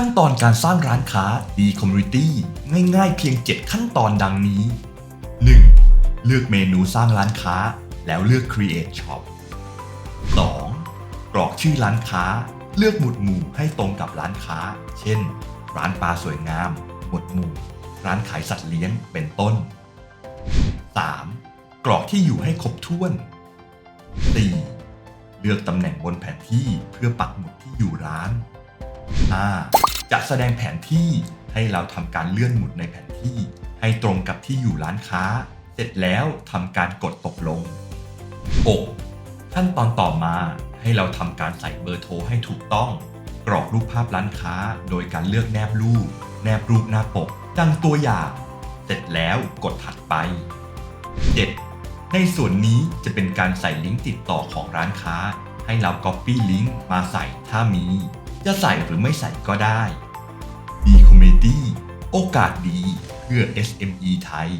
ขั้นตอนการสร้างร้านค้า D-Community ง่ายๆเพียง 7 ขั้นตอนดังนี้ 1. เลือกเมนูสร้างร้านค้า แล้วเลือก Create Shop 2. กรอกชื่อร้านค้า เลือกหมุดหมู่ให้ตรงกับร้านค้า เช่น ร้านปลาสวยงาม หมวดหมู่ ร้านขายสัตว์เลี้ยง เป็นต้น 3. กรอกที่อยู่ให้ครบถ้วน 4. เลือกตำแหน่งบนแผนที่เพื่อปักหมุดที่อยู่ร้าน 5. จะแสดงแผนที่ให้เราทำการเลื่อนหมุดในแผนที่ ให้ตรงกับที่อยู่ร้านค้า เสร็จแล้วทำการกดตกลง 6. ขั้นตอนต่อมาให้เราทำการใส่เบอร์โทรให้ถูกต้อง กรอกรูปภาพร้านค้า โดยการเลือกแนบรูป แนบรูปหน้าปก ดังตัวอย่างเสร็จแล้วกดถัดไป 7. ในส่วนนี้จะเป็นการใส่ลิงก์ติดต่อของร้านค้า ให้เรา Copy ลิงก์มาใส่ถ้ามี จะใส่หรือไม่ใส่ก็ได้ D Community โอกาสดีเพื่อ SME ไทย